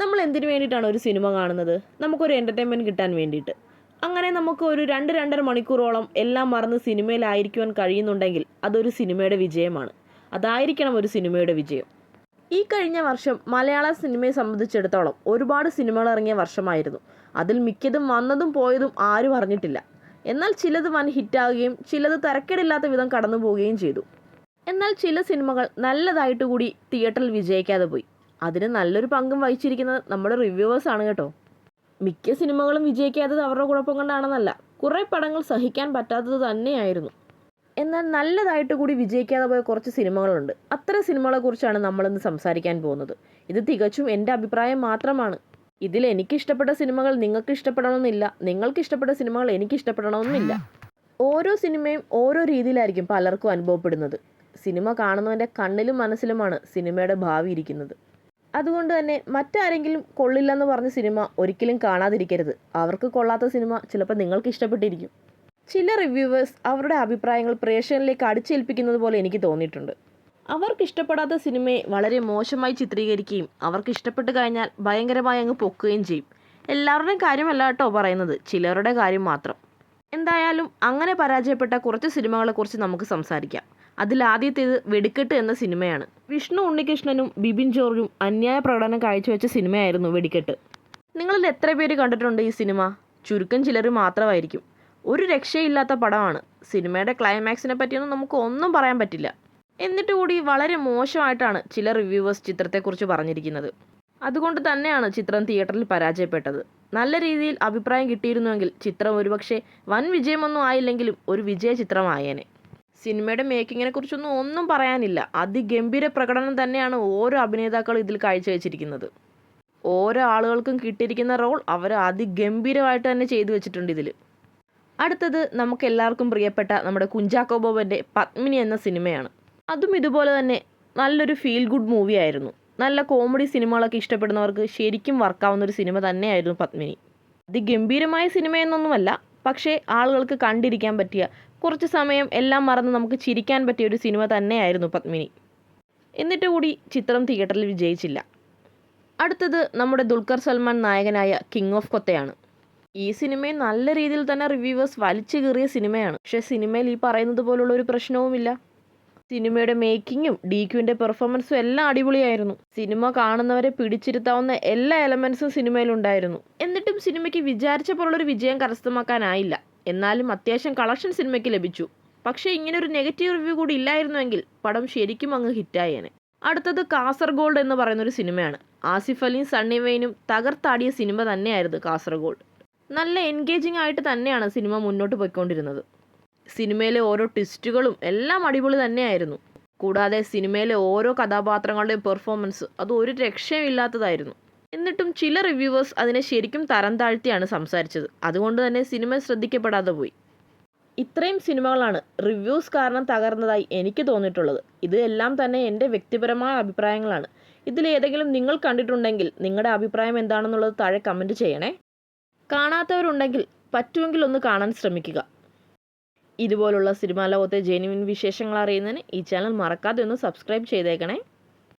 നമ്മൾ എന്തിനു വേണ്ടിയിട്ടാണ് ഒരു സിനിമ കാണുന്നത്? നമുക്കൊരു എന്റർടൈൻമെന്റ് കിട്ടാൻ വേണ്ടിയിട്ട്. അങ്ങനെ നമുക്ക് ഒരു രണ്ട് രണ്ടര മണിക്കൂറോളം എല്ലാം മറന്ന് സിനിമയിലായിരിക്കുവാൻ കഴിയുന്നുണ്ടെങ്കിൽ അതൊരു സിനിമയുടെ വിജയമാണ്. അതായിരിക്കണം ഒരു സിനിമയുടെ വിജയം. ഈ കഴിഞ്ഞ വർഷം മലയാള സിനിമയെ സംബന്ധിച്ചിടത്തോളം ഒരുപാട് സിനിമകൾ ഇറങ്ങിയ വർഷമായിരുന്നു. അതിൽ മിക്കതും വന്നതും പോയതും ആരും അറിഞ്ഞിട്ടില്ല. എന്നാൽ ചിലത് വൻ ഹിറ്റാവുകയും ചിലത് തിരക്കേടില്ലാത്ത വിധം കടന്നു പോവുകയും ചെയ്തു. എന്നാൽ ചില സിനിമകൾ നല്ലതായിട്ട് കൂടി തിയേറ്ററിൽ വിജയിക്കാതെ പോയി. അതിന് നല്ലൊരു പങ്കും വഹിച്ചിരിക്കുന്നത് നമ്മുടെ റിവ്യൂവേഴ്സ് ആണ് കേട്ടോ. മിക്ക സിനിമകളും വിജയിക്കാത്തത് അവരുടെ കുഴപ്പം കൊണ്ടാണെന്നല്ല കുറേ പടങ്ങൾ സഹിക്കാൻ പറ്റാത്തത് തന്നെയായിരുന്നു. എന്നാൽ നല്ലതായിട്ട് കൂടി വിജയിക്കാതെ പോയ കുറച്ച് സിനിമകളുണ്ട്. അത്തരം സിനിമകളെക്കുറിച്ചാണ് നമ്മളിന്ന് സംസാരിക്കാൻ പോകുന്നത്. ഇത് തികച്ചും എന്റെ അഭിപ്രായം മാത്രമാണ്. ഇതിൽ എനിക്ക് ഇഷ്ടപ്പെട്ട സിനിമകൾ നിങ്ങൾക്ക് ഇഷ്ടപ്പെടണമെന്നില്ല നിങ്ങൾക്ക് ഇഷ്ടപ്പെട്ട സിനിമകൾ എനിക്ക് ഇഷ്ടപ്പെടണമെന്നില്ല. ഓരോ സിനിമയും ഓരോ രീതിയിലായിരിക്കും പലർക്കും അനുഭവപ്പെടുന്നത്. സിനിമ കാണുന്നവന്റെ കണ്ണിലും മനസ്സിലുമാണ് സിനിമയുടെ ഭാവി ഇരിക്കുന്നത്. അതുകൊണ്ട് തന്നെ മറ്റാരെങ്കിലും കൊള്ളില്ലെന്ന് പറഞ്ഞ സിനിമ ഒരിക്കലും കാണാതിരിക്കരുത്. അവർക്ക് കൊള്ളാത്ത സിനിമ ചിലപ്പോൾ നിങ്ങൾക്ക് ഇഷ്ടപ്പെട്ടിരിക്കും. ചില റിവ്യൂവേഴ്സ് അവരുടെ അഭിപ്രായങ്ങൾ പ്രേക്ഷകരിലേക്ക് അടിച്ചേൽപ്പിക്കുന്നത് പോലെ എനിക്ക് തോന്നിയിട്ടുണ്ട്. അവർക്ക് ഇഷ്ടപ്പെടാത്ത സിനിമയെ വളരെ മോശമായി ചിത്രീകരിക്കുകയും അവർക്ക് ഇഷ്ടപ്പെട്ട് കഴിഞ്ഞാൽ ഭയങ്കരമായി അങ്ങ് പൊക്കുകയും ചെയ്യും. എല്ലാവരുടെയും കാര്യമല്ല കേട്ടോ പറയുന്നത്. ചിലരുടെ കാര്യം മാത്രം. എന്തായാലും അങ്ങനെ പരാജയപ്പെട്ട കുറച്ച് സിനിമകളെക്കുറിച്ച് നമുക്ക് സംസാരിക്കാം. അതിൽ ആദ്യത്തേത് വെടിക്കെട്ട് എന്ന സിനിമയാണ്. വിഷ്ണു ഉണ്ണികൃഷ്ണനും ബിബിൻ ജോർജും അന്യായ പ്രകടനം കാഴ്ചവെച്ച സിനിമയായിരുന്നു വെടിക്കെട്ട്. നിങ്ങളിൽ എത്ര പേര് കണ്ടിട്ടുണ്ട് ഈ സിനിമ? ചുരുക്കം ചിലർ മാത്രമായിരിക്കും. ഒരു രക്ഷയില്ലാത്ത പടമാണ്. സിനിമയുടെ ക്ലൈമാക്സിനെ പറ്റിയൊന്നും നമുക്ക് ഒന്നും പറയാൻ പറ്റില്ല. എന്നിട്ട് കൂടി വളരെ മോശമായിട്ടാണ് ചില റിവ്യൂവേഴ്സ് ചിത്രത്തെക്കുറിച്ച് പറഞ്ഞിരിക്കുന്നത്. അതുകൊണ്ട് തന്നെയാണ് ചിത്രം തിയേറ്ററിൽ പരാജയപ്പെട്ടത്. നല്ല രീതിയിൽ അഭിപ്രായം കിട്ടിയിരുന്നുവെങ്കിൽ ചിത്രം ഒരുപക്ഷെ വൻ വിജയമൊന്നും ആയില്ലെങ്കിലും ഒരു വിജയ ചിത്രമായേനെ സിനിമയുടെ മേക്കിങ്ങിനെ കുറിച്ചൊന്നും ഒന്നും പറയാനില്ല. അതിഗംഭീര പ്രകടനം തന്നെയാണ് ഓരോ അഭിനേതാക്കളും ഇതിൽ കാഴ്ചവെച്ചിരിക്കുന്നത്. ഓരോ ആളുകൾക്കും കിട്ടിയിരിക്കുന്ന റോൾ അവർ അതിഗംഭീരമായിട്ട് തന്നെ ചെയ്തു വെച്ചിട്ടുണ്ട് ഇതിൽ അടുത്തത് നമുക്ക് എല്ലാവർക്കും പ്രിയപ്പെട്ട നമ്മുടെ കുഞ്ചാക്കോ ബോബന്റെ പത്മിനി എന്ന സിനിമയാണ്. അതും ഇതുപോലെ തന്നെ നല്ലൊരു ഫീൽ ഗുഡ് മൂവി ആയിരുന്നു. നല്ല കോമഡി സിനിമകളൊക്കെ ഇഷ്ടപ്പെടുന്നവർക്ക് ശരിക്കും വർക്കാവുന്ന ഒരു സിനിമ തന്നെയായിരുന്നു പത്മിനി. അതിഗംഭീരമായ സിനിമയെന്നൊന്നുമല്ല പക്ഷേ ആളുകൾക്ക് കണ്ടിരിക്കാൻ പറ്റിയ കുറച്ച് സമയം എല്ലാം മറന്ന് നമുക്ക് ചിരിക്കാൻ പറ്റിയ ഒരു സിനിമ തന്നെയായിരുന്നു പത്മിനി. എന്നിട്ട് കൂടി ചിത്രം തിയേറ്ററിൽ വിജയിച്ചില്ല. അടുത്തത് നമ്മുടെ ദുൽഖർ സൽമാൻ നായകനായ കിങ് ഓഫ് കൊത്തയാണ് ഈ സിനിമയെ നല്ല രീതിയിൽ തന്നെ റിവ്യൂവേഴ്സ് വലിച്ചു കീറിയ സിനിമയാണ്. പക്ഷേ സിനിമയിൽ ഈ പറയുന്നത് പോലുള്ള ഒരു പ്രശ്നവുമില്ല. സിനിമയുടെ മേക്കിങ്ങും ഡി ക്യുവിന്റെ പെർഫോമൻസും എല്ലാം അടിപൊളിയായിരുന്നു. സിനിമ കാണുന്നവരെ പിടിച്ചിരുത്താവുന്ന എല്ലാ എലമെൻസും സിനിമയിലുണ്ടായിരുന്നു എന്നിട്ടും സിനിമയ്ക്ക് വിചാരിച്ച പോലുള്ളൊരു വിജയം കരസ്ഥമാക്കാനായില്ല. എന്നാലും അത്യാവശ്യം കളക്ഷൻ സിനിമയ്ക്ക് ലഭിച്ചു. പക്ഷേ ഇങ്ങനെ ഒരു നെഗറ്റീവ് റിവ്യൂ കൂടി ഇല്ലായിരുന്നുവെങ്കിൽ പടം ശരിക്കും അങ്ങ് ഹിറ്റായേനെ. അടുത്തത് കാസർഗോൾഡ് എന്ന് പറയുന്ന ഒരു സിനിമയാണ്. ആസിഫ് അലിയും സണ്ണി വെയിനും തകർത്താടിയ സിനിമ തന്നെയായിരുന്നു കാസർഗോൾഡ് നല്ല എൻഗേജിംഗ് ആയിട്ട് തന്നെയാണ് സിനിമ മുന്നോട്ട് പോയിക്കൊണ്ടിരുന്നത്. സിനിമയിലെ ഓരോ ട്വിസ്റ്റുകളും എല്ലാം അടിപൊളി തന്നെയായിരുന്നു. കൂടാതെ സിനിമയിലെ ഓരോ കഥാപാത്രങ്ങളുടെയും പെർഫോമൻസ് അത് ഒരു രക്ഷയും ഇല്ലാത്തതായിരുന്നു എന്നിട്ടും ചില റിവ്യൂവേഴ്സ് അതിനെ ശരിക്കും തരം താഴ്ത്തിയാണ് സംസാരിച്ചത്. അതുകൊണ്ട് തന്നെ സിനിമ ശ്രദ്ധിക്കപ്പെടാതെ പോയി. ഇത്രയും സിനിമകളാണ് റിവ്യൂസ് കാരണം തകർന്നതായി എനിക്ക് തോന്നിയിട്ടുള്ളത്. ഇത് എല്ലാം തന്നെ എന്റെ വ്യക്തിപരമായ അഭിപ്രായങ്ങളാണ്. ഇതിലേതെങ്കിലും നിങ്ങൾ കണ്ടിട്ടുണ്ടെങ്കിൽ നിങ്ങളുടെ അഭിപ്രായം എന്താണെന്നുള്ളത് താഴെ കമന്റ് ചെയ്യണേ. കാണാത്തവരുണ്ടെങ്കിൽ പറ്റുമെങ്കിൽ ഒന്ന് കാണാൻ ശ്രമിക്കുക. ഇതുപോലുള്ള സിനിമാ ലോകത്തെ ജെനുവിൻ വിശേഷങ്ങൾ അറിയുന്നതിന് ഈ ചാനൽ മറക്കാതെ ഒന്ന് സബ്സ്ക്രൈബ് ചെയ്തേക്കണേ.